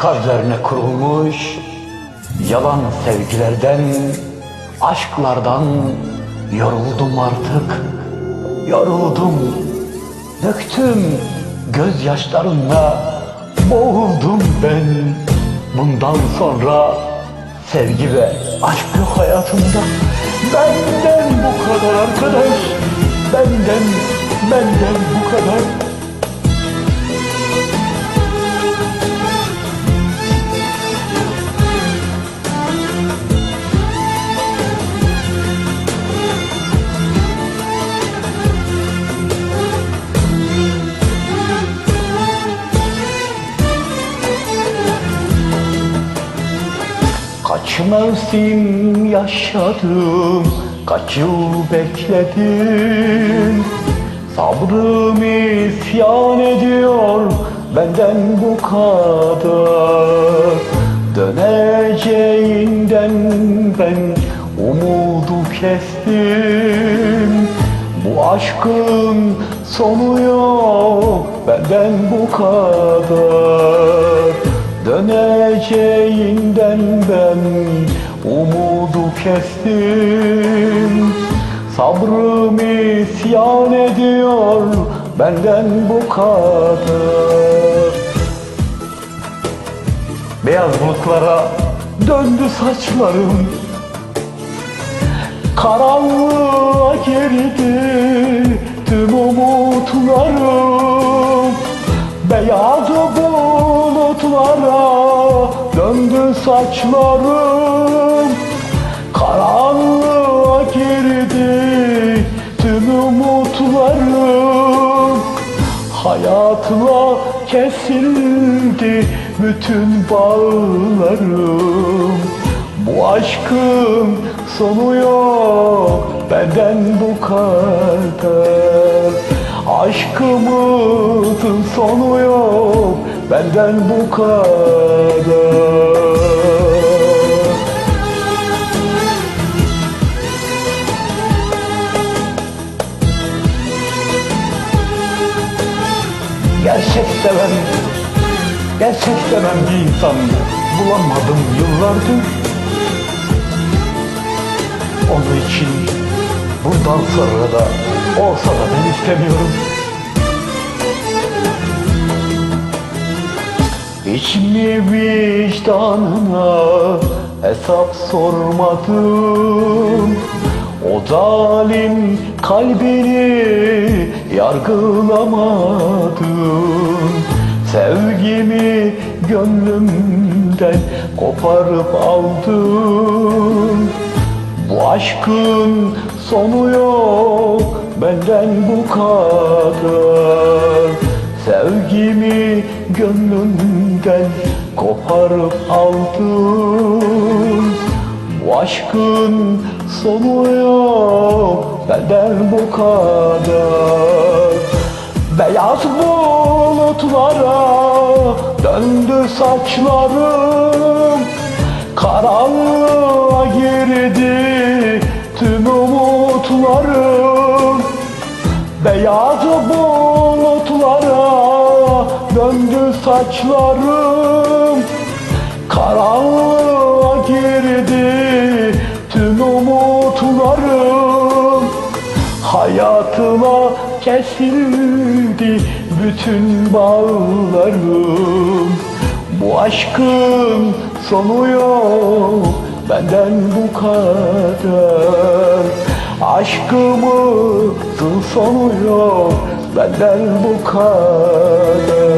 kalplerine kurulmuş yalan sevgilerden, aşklardan yoruldum artık. Yoruldum, döktüm gözyaşlarımla boğuldum ben. Bundan sonra sevgi ve aşk yok hayatımda. Benden bu kadar arkadaş, benden, benden bu kadar. Kaç mevsim yaşadım, kaç yıl bekledim? Sabrım isyan ediyor benden bu kadar. Döneceğinden ben umudu kestim. Bu aşkın sonu yok benden bu kadar Döneceğinden ben umudu kestim. Sabrım isyan ediyor benden bu kadar. Beyaz bulutlara döndü saçlarım. Karanlığa girdi tüm saçlarım Karanlığa girdi tüm umutlarım Hayatla kesildi bütün bağlarım. Bu aşkın sonu yok benden bu kadar. Aşkımızın sonu yok benden bu kadar Gerçek seven, gerçek seven bir insan bulamadım yıllardır. Onun için bundan sonra da olsa da ben istemiyorum. Hiç mi vicdanına hesap sormadım O zalim kalbini yargılamadım Sevgimi gönlümden koparıp aldım Bu aşkın sonu yok benden bu kadar. Sevgimi gönlümden koparıp aldım aşkın sonu yok benden bu kadar. Beyaz bulutlara döndü saçlarım. Karanlığa girdi tüm umutlarım. Beyaz bulutlara döndü saçlarım kesildi bütün bağlarım. Bu aşkın sonu yok benden bu kadar. Aşkımızın sonu yok benden bu kadar